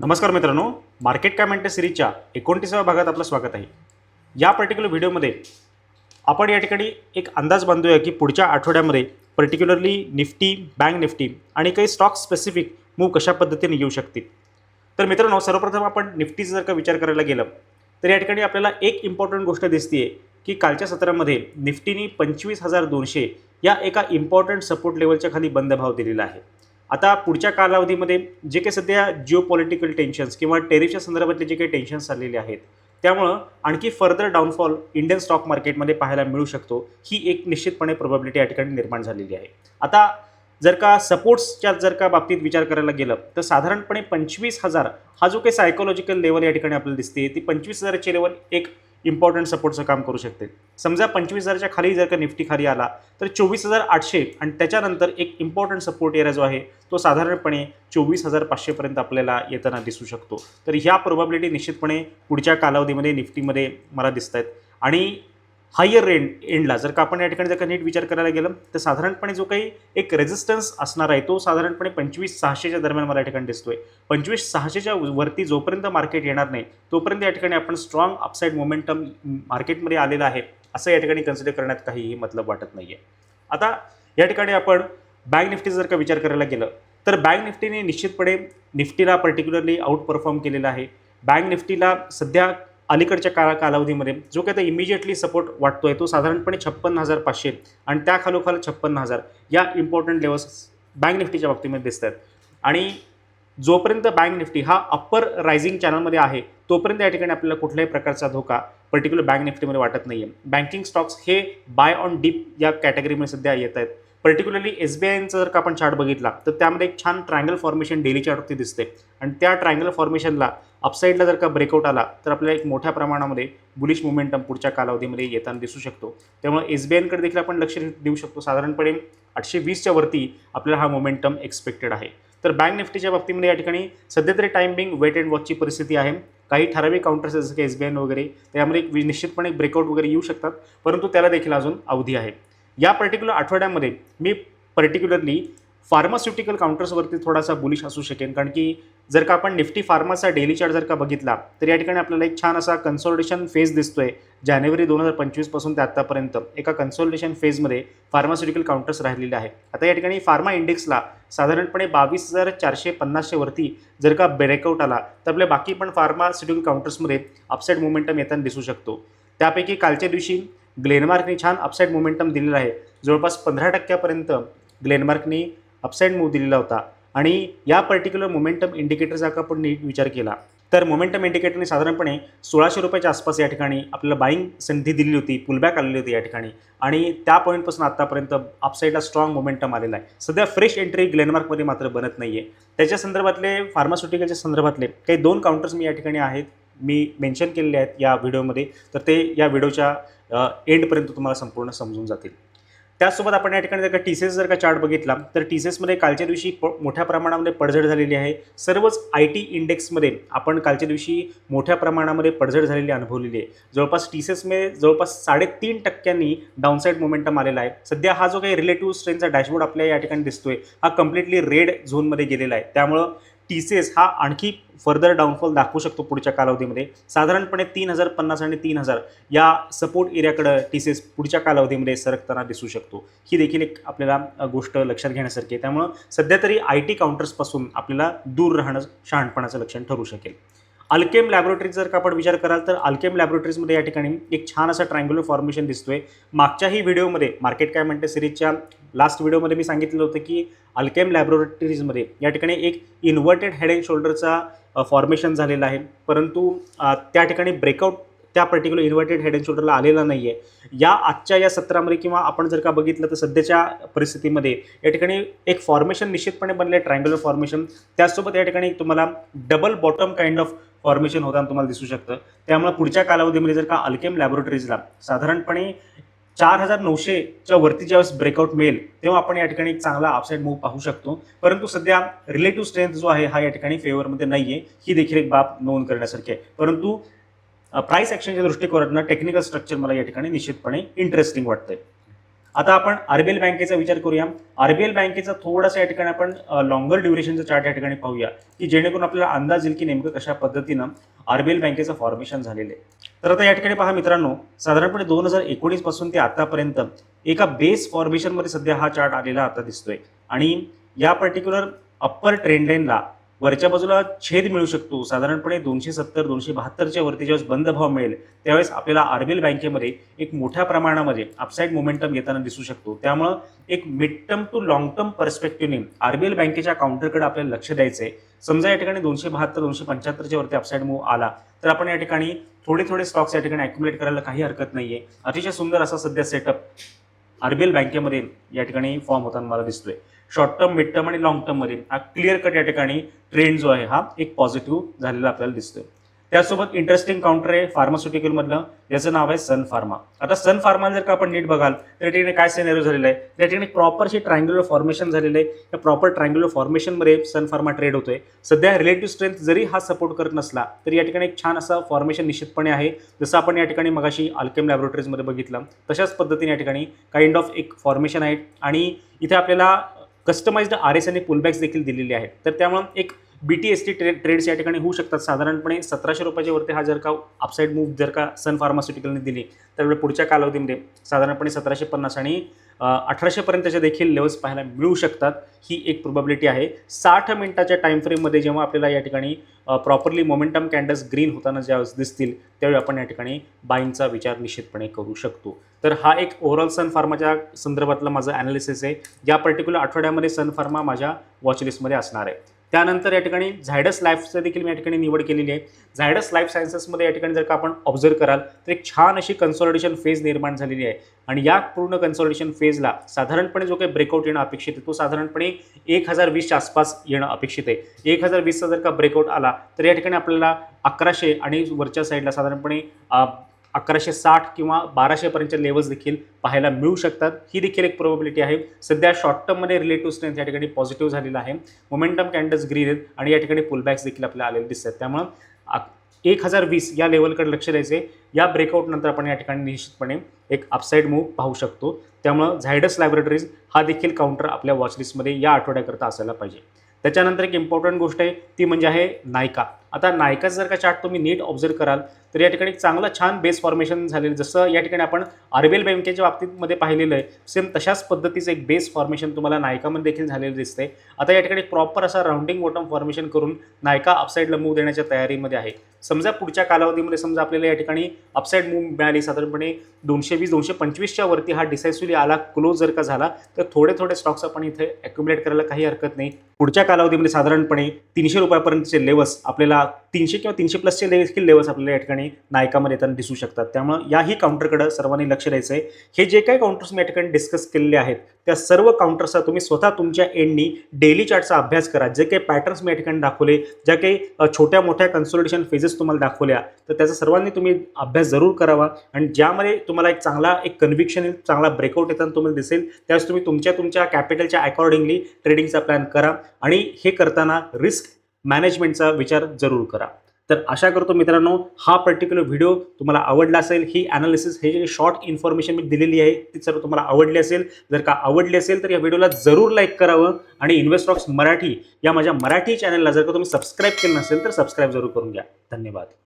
नमस्कार मित्रांनो मार्केट काय म्हणते सिरीजच्या एकोणतीसाव्या भागात आपलं स्वागत आहे. या पर्टिक्युलर व्हिडिओमध्ये आपण या ठिकाणी एक अंदाज बांधूया की पुढच्या आठवड्यामध्ये पर्टिक्युलरली निफ्टी बँक निफ्टी आणि काही स्टॉक स्पेसिफिक मूव कशा पद्धतीने येऊ शकतील. तर मित्रांनो सर्वप्रथम आपण निफ्टीचा जर का विचार करायला गेलं तर या ठिकाणी आपल्याला एक इम्पॉर्टंट गोष्ट दिसते की कालच्या सत्रामध्ये निफ्टीनी पंचवीस हजार दोनशे या एका इम्पॉर्टंट सपोर्ट लेवलच्या खाली बंद भाव दिलेला आहे. आता पुढच्या कालावधीमध्ये जे काही सध्या जिओ पॉलिटिकल टेन्शन्स किंवा टेरिफच्या संदर्भातले जे काही टेन्शन्स आलेले आहेत त्यामुळं आणखी फर्दर डाऊनफॉल इंडियन स्टॉक मार्केटमध्ये पाहायला मिळू शकतो. ही एक निश्चितपणे प्रोबॅबिलिटी या ठिकाणी निर्माण झालेली आहे. आता जर का सपोर्ट्सच्या जर का बाबतीत विचार करायला गेलं तर साधारणपणे पंचवीस हजार हा जो काही सायकोलॉजिकल लेवल या ठिकाणी आपल्याला दिसते ती पंचवीस हजाराची लेवल एक इम्पॉर्टंट सपोर्टचं काम करू शकते. समजा पंचवीस हजारच्या खाली जर का निफ्टी खाली आला तर चोवीस हजार आठशे आणि त्याच्यानंतर एक इम्पॉर्टंट सपोर्ट एरिया जो आहे तो साधारणपणे चोवीस हजार पाचशेपर्यंत आपल्याला येताना दिसू शकतो. तर ह्या प्रोबॅबिलिटी निश्चितपणे पुढच्या कालावधीमध्ये निफ्टीमध्ये मला दिसत आहेत आणि हायर एंड एंडला. जर का आपण या ठिकाणी जर का नीट विचार करायला गेलं तर साधारणपणे जो काही एक रेझिस्टन्स असणार आहे तो साधारणपणे पंचवीस सहाशेच्या दरम्यान मला या ठिकाणी दिसतोय. पंचवीस सहाशेच्या वरती जोपर्यंत मार्केट येणार नाही तोपर्यंत या ठिकाणी आपण स्ट्रॉंग अपसाईड मोमेंटम मार्केटमध्ये आलेलं आहे असं या ठिकाणी कन्सिडर करण्यात काहीही मतलब वाटत नाही आहे आता या ठिकाणी आपण बँक निफ्टीचा जर का विचार करायला गेलं तर बँक निफ्टीने निश्चितपणे निफ्टीला पर्टिक्युलरली आउट परफॉर्म केलेलं आहे. बँक निफ्टीला सध्या अलीकडच्या काळा कालावधीमध्ये जो काही आता इमिजिएटली सपोर्ट वाटतो आहे तो साधारणपणे छप्पन्न हजार पाचशे आणि त्या खालोखाल छप्पन्न हजार या इम्पॉर्टंट लेवल्स बँक निफ्टीच्या बाबतीमध्ये दिसत आहेत आणि जोपर्यंत बँक निफ्टी हा अप्पर रायझिंग चॅनलमध्ये आहे तोपर्यंत या ठिकाणी आपल्याला कुठल्याही प्रकारचा धोका पर्टिक्युलर बँक निफ्टीमध्ये वाटत नाही आहे बँकिंग स्टॉक्स हे बाय ऑन डीप या कॅटेगरीमध्ये सध्या येत आहेत पर्टिक्युलरली एस बी आयचा जर का आपण चार्ट बघितला तर त्यामध्ये एक छान ट्रायंगल फॉर्मेशन डेली चार्टवरती दिसते. आणि त्या ट्रायंगल फॉर्मेशनला अपसाईडला जर का ब्रेकआउट आला तर आपल्याला एक मोठ्या प्रमाणामध्ये बुलिश मोमेंटम पुढच्या कालावधीमध्ये येताना दिसू शकतो. त्यामुळे एस बी आयकडे देखील आपण लक्ष देऊ शकतो. साधारणपणे आठशे वीसच्या वरती आपल्याला हा मोमेंटम एक्सपेक्टेड आहे. तर बँक निफ्टीच्या बाबतीमध्ये या ठिकाणी सध्या तरी टाइमिंग वेट अँड वॉचची परिस्थिती आहे. काही ठराविक काउंटर्स जसं की एस बी आय वगैरे त्यामध्ये एक वि- निश्चितपणे ब्रेकआउट वगैरे येऊ शकतात परंतु त्याला देखील अजून अवधी आहे. या पर्टिक्युलर आठवड्यामध्ये मी पर्टिक्युलरली फार्मास्युटिकल काउंटर्सवरती थोडासा बुलिश असू शकेन. कारण की जर का आपण निफ्टी फार्माचा डेली चार्ट जर का बघितला तर या ठिकाणी आपल्याला एक छान असा कन्सोल्टेशन फेज दिसतोय. जानेवारी दोन हजार पंचवीसपासून ते आत्तापर्यंत एका कन्सोल्टेशन फेजमध्ये फार्मास्युटिकल काउंटर्स राहिलेले आहे. आता या ठिकाणी फार्मा इंडेक्सला साधारणपणे बावीस हजार चारशे पन्नासच्या वरती जर का ब्रेकआउट आला तर आपल्या बाकी पण फार्मास्युटिकल काउंटर्समध्ये अपसाईड मोमेंटम येताना दिसू शकतो. त्यापैकी कालच्या दिवशी ग्लेनमार्कने छान अपसाईड मोमेंटम दिलेला आहे. जवळपास पंधरा टक्क्यापर्यंत ग्लेनमार्कने अपसाईड मूव दिलेला होता. आणि या पर्टिक्युलर मोमेंटम इंडिकेटरचा का आपण नीट विचार केला. तर मोमेंटम इंडिकेटरने साधारणपणे सोळाशे रुपयाच्या आसपास या ठिकाणी आपल्याला बाईंग संधी दिली होती पुलबॅक आलेली होती या ठिकाणी. आणि त्या पॉईंटपासून आत्तापर्यंत अपसाईडला स्ट्रॉंग मोमेंटम आलेला आहे. सध्या फ्रेश एंट्री ग्लेनमार्कमध्ये मात्र बनत नाही आहे त्याच्या संदर्भातले फार्मास्युटिकलच्या संदर्भातले काही दोन काउंटर्स मी या ठिकाणी आहेत. मी मेन्शन केलेले आहेत या व्हिडिओमध्ये तर ते या व्हिडिओच्या एंडपर्यंत तुम्हाला संपूर्ण समजून जातील. त्याचसोबत आपण या ठिकाणी जर का टी सी एस जर का चार्ट बघितला तर टी सी एसमध्ये कालच्या दिवशी प मोठ्या प्रमाणामध्ये पडझड झालेली आहे. सर्वच आय टी इंडेक्समध्ये आपण कालच्या दिवशी मोठ्या प्रमाणामध्ये पडझड झालेली अनुभवलेली आहे. जवळपास टी सी एसमध्ये जवळपास साडेतीन टक्क्यांनी डाऊनसाईड मोमेंटम आलेला आहे. सध्या हा जो काही रिलेटिव्ह स्ट्रेनचा डॅशबोर्ड आपल्या या ठिकाणी दिसतोय हा कम्प्लिटली रेड झोनमध्ये गेलेला आहे. त्यामुळं टी सी एस हा आणखी फर्दर डाऊनफॉल दाखवू शकतो पुढच्या कालावधीमध्ये. साधारणपणे तीन हजार पन्नास आणि तीन हजार या सपोर्ट एरियाकडं टी सी एस पुढच्या कालावधीमध्ये सरकताना दिसू शकतो. ही देखील एक आपल्याला गोष्ट लक्षात घेण्यासारखी आहे. त्यामुळं सध्या तरी आय टी काउंटर्सपासून आपल्याला दूर राहणं शहाणपणाचं लक्षण ठरू शकेल. अल्केम लॅबोरेटरीज जर का आपण विचार कराल तर अल्केम लॅबोरेटरीजमध्ये या ठिकाणी एक छान असा ट्रायंग्युलर फॉर्मेशन दिसतोय. मागच्याही व्हिडिओमध्ये मार्केट काय म्हणते? सिरीजच्या लास्ट व्हिडिओमध्ये मी सांगितलं होतं की अल्केम लॅबोरेटरीजमध्ये या ठिकाणी एक इन्व्हर्टेड हेड अँड शोल्डरचा फॉर्मेशन झालेला आहे. परंतु त्या ठिकाणी ब्रेकआउट त्या पर्टिक्युलर इन्व्हर्टेड हेड अँड शोल्डरला आलेला नाही आहे या आजच्या या सत्रामध्ये किंवा आपण जर का बघितलं तर सध्याच्या परिस्थितीमध्ये या ठिकाणी एक फॉर्मेशन निश्चितपणे बनले ट्रायंग्युलर फॉर्मेशन त्याचसोबत या ठिकाणी तुम्हाला double bottom kind of formation होताना तुम्हाला दिसू शकतं. त्यामुळे पुढच्या कालावधीमध्ये जर का अल्केम लॅबोरेटरीजला साधारणपणे चार हजार नऊशेच्या वरती ज्यावेळेस ब्रेकआउट मिळेल तेव्हा आपण या ठिकाणी एक चांगला अपसाईड मूव्ह पाहू शकतो. परंतु सध्या रिलेटिव्ह स्ट्रेंथ जो आहे हा या ठिकाणी फेवरमध्ये नाही आहे ही देखील एक बाब नोंद करण्यासारखी आहे. परंतु प्राईस ॲक्शनच्या दृष्टिकोनातनं टेक्निकल स्ट्रक्चर मला या ठिकाणी निश्चितपणे इंटरेस्टिंग वाटतंय. आता आपण आरबीएल बँकेचा विचार करूया. आरबीएल बँकेचा थोडासा या ठिकाणी आपण लॉंगर ड्युरेशनचा चार्ट या ठिकाणी पाहूया की जेणेकरून आपल्याला अंदाज येईल की नेमकं कशा पद्धतीनं आरबीएल बँकेचं फॉर्मेशन झालेलं आहे. तर आता या ठिकाणी पहा मित्रांनो साधारणपणे दोन हजार एकोणीसपासून ते आतापर्यंत एका बेस फॉर्मेशनमध्ये सध्या हा चार्ट आलेला आता दिसतोय. आणि या पर्टिक्युलर अप्पर ट्रेंड लाईनला वरच्या बाजूला छेद मिळू शकतो. साधारणपणे दोनशे सत्तर दोनशे बहात्तरच्या वरती ज्यावेळेस बंद भाव मिळेल त्यावेळेस आपल्याला आरबीएल बँकेमध्ये एक मोठ्या प्रमाणामध्ये अपसाईड मोमेंटम येताना दिसू शकतो. त्यामुळं एक mid term to long term पर्स्पेक्टिव्हने RBL बँकेच्या काउंटरकडे आपल्याला लक्ष द्यायचं आहे. समजा या ठिकाणी दोनशे बहात्तर दोनशे पंच्याहत्तरच्या वरती अपसाईड मूव्ह आला तर आपण या ठिकाणी थोडे थोडे स्टॉक्स या ठिकाणी अॅक्युमुलेट करायला काही हरकत नाही आहे अतिशय सुंदर असा सध्या सेटअप आरबीएल बँकेमध्ये या ठिकाणी फॉर्म होताना मला दिसतोय. शॉर्ट टर्म मिड टर्म आणि लॉंग टर्ममध्ये हा क्लिअर कट या ठिकाणी ट्रेंड जो आहे हा एक पॉझिटिव्ह झालेला आपल्याला दिसतोय. त्यासोबत इंटरेस्टिंग काउंटर आहे फार्मास्युटिकलमधलं याचं नाव आहे सन फार्मा आता सन फार्मा जर का आपण नीट बघाल त्या ठिकाणी काय सिनेरिओ झालेलं आहे? त्या ठिकाणी प्रॉपरशी ट्रायंग्युलर फॉर्मेशन झालेलं आहे त्या प्रॉपर ट्रायंग्युलर फॉर्मेशनमध्ये सन फार्मा ट्रेड होतोय. सध्या रिलेटिव्ह स्ट्रेंथ जरी हा सपोर्ट करत नसला तरी या ठिकाणी एक छान असं फॉर्मेशन निश्चितपणे आहे. जसं आपण या ठिकाणी मगाशी अल्केम लॅबोरेटरीजमध्ये बघितलं तशाच पद्धतीने या ठिकाणी काइंड ऑफ एक फॉर्मेशन आहे. आणि इथे आपल्याला कस्टमाइज्ड आर एस आणि पुलबॅक्स देखील दिलेले आहेत. तर त्यामुळं एक B T S T trade trades या ठिकाणी होऊ शकतात. साधारणपणे सतराशे रुपयाच्या वरती हा जर का अपसाईड मूव्ह जर का सन फार्मास्युटिकलने दिली तर पुढच्या कालावधीमध्ये साधारणपणे सतराशे पन्नास आणि अठराशेपर्यंतच्या देखील लेवल्स पाहायला मिळू शकतात. ही एक प्रोबॅबिलिटी आहे. साठ मिनिटाच्या टाईम फ्रेममध्ये जेव्हा आपल्याला या ठिकाणी प्रॉपरली मोमेंटम कॅन्डल्स ग्रीन होताना ज्यावेळेस दिसतील त्यावेळी आपण या ठिकाणी बाईंगचा विचार निश्चितपणे करू शकतो. तर हा एक ओव्हरऑल सन फार्माच्या संदर्भातलं माझं ॲनालिसिस आहे. या पर्टिक्युलर आठवड्यामध्ये सन फार्मा माझ्या वॉचलिस्टमध्ये असणार आहे. त्यानंतर या ठिकाणी झायडस लाईफचं देखील मी या ठिकाणी निवड केलेली आहे. झायडस लाईफ सायन्सेसमध्ये या ठिकाणी जर का आपण ऑब्झर्व कराल तर एक छान अशी कन्सॉलिडेशन फेज निर्माण झालेली आहे. आणि या पूर्ण कन्सॉलिडेशन फेजला साधारणपणे जो काही ब्रेकआउट येणं अपेक्षित आहे तो साधारणपणे एक हजार वीसच्या आसपास येणं अपेक्षित आहे. एक हजार वीसचा जर का ब्रेकआउट आला तर या ठिकाणी आपल्याला अकराशे आणि वरच्या साईडला साधारणपणे अकराशे साठ किंवा बाराशेपर्यंतच्या लेवल्स देखील पाहायला मिळू शकतात. ही देखील एक प्रोबॅबिलिटी आहे. सध्या शॉर्ट टर्ममध्ये रिलेटिव्ह स्ट्रेंथ या ठिकाणी पॉझिटिव्ह झालेला आहे. मोमेंटम कॅन्डल्स ग्रीन आहेत आणि या ठिकाणी पुलबॅक्स देखील आपल्याला आलेले दिसतात. त्यामुळं एक हजार वीस या लेवलकडे लक्ष द्यायचे या ब्रेकआउट नंतर आपण या ठिकाणी निश्चितपणे एक अपसाईड मूव्ह पाहू शकतो. त्यामुळं झायडस लॅबोरेटरीज हा देखील काउंटर आपल्या वॉचलिस्टमध्ये या आठवड्याकरता असायला पाहिजे. त्याच्यानंतर एक इम्पॉर्टंट गोष्ट आहे ती म्हणजे आहे नायका. आता नायका जर का चार्ट तुम्ही नीट ऑब्झर्व कराल तर या ठिकाणी चांगलं छान बेस फॉर्मेशन झालेलं जसं या ठिकाणी आपण आरबीएल बँकेच्या बाबतीमध्ये पाहिलेलं आहे सेम तशाच पद्धतीचं एक बेस फॉर्मेशन तुम्हाला नायकामध्ये देखील झालेलं दिसतंय. आता या ठिकाणी प्रॉपर असा राऊंडिंग बॉटम फॉर्मेशन करून नायका अपसाईडला मूव देण्याच्या तयारीमध्ये आहे. समजा पुढच्या कालावधीमध्ये समजा आपल्याला या ठिकाणी अपसाईड मूव मिळाली साधारणपणे दोनशे वीस दोनशे पंचवीसच्या वरती हा डिसायसिव्हली आला क्लोज जर का झाला तर थोडे थोडे स्टॉक्स आपण इथे अक्युमुलेट करायला काही हरकत नाही. पुढच्या कालावधीमध्ये साधारणपणे तीनशे रुपयापर्यंतचे लेवल्स आपल्याला तीनशे किंवा तीनशे प्लसचे देखील लेवल्स आपल्याला या ठिकाणी नायकामध्ये येताना दिसू शकतात. त्यामुळे याही काउंटरकडं सर्वांनी लक्ष द्यायचं आहे. हे जे काही काउंटर्स मी या ठिकाणी डिस्कस केलेले आहेत त्या सर्व काउंटर्सचा तुम्ही स्वतः तुमच्या एंडनी डेली चार्टचा अभ्यास करा. जे काही पॅटर्न्स मी या ठिकाणी दाखवले ज्या काही छोट्या मोठ्या कन्सोलिडेशन फेजेस तुम्हाला दाखवल्या तर त्याचा सर्वांनी तुम्ही अभ्यास जरूर करावा. आणि ज्यामध्ये तुम्हाला एक चांगला एक कन्व्हिक्शन चांगला ब्रेकआउट येताना तुम्हाला दिसेल त्यावेळेस तुम्ही तुमच्या तुमच्या कॅपिटलच्या अकॉर्डिंगली ट्रेडिंगचा प्लॅन करा. आणि हे करताना रिस्क मॅनेजमेंटचा विचार जरूर करा. तर आशा करतो मित्रांनो हा पर्टिक्युलर व्हिडिओ तुम्हाला आवडला असेल. ही ॲनालिसिस हे जे शॉर्ट इन्फॉर्मेशन मी दिलेली आहे ती सर्व तुम्हाला आवडली असेल. जर का आवडली असेल तर या व्हिडिओला जरूर लाईक करावं आणि इन्व्हेस्टॉक्स मराठी या माझ्या मराठी चॅनलला जर का तुम्ही सबस्क्राईब केलं नसेल तर सबस्क्राईब जरूर करून घ्या. धन्यवाद.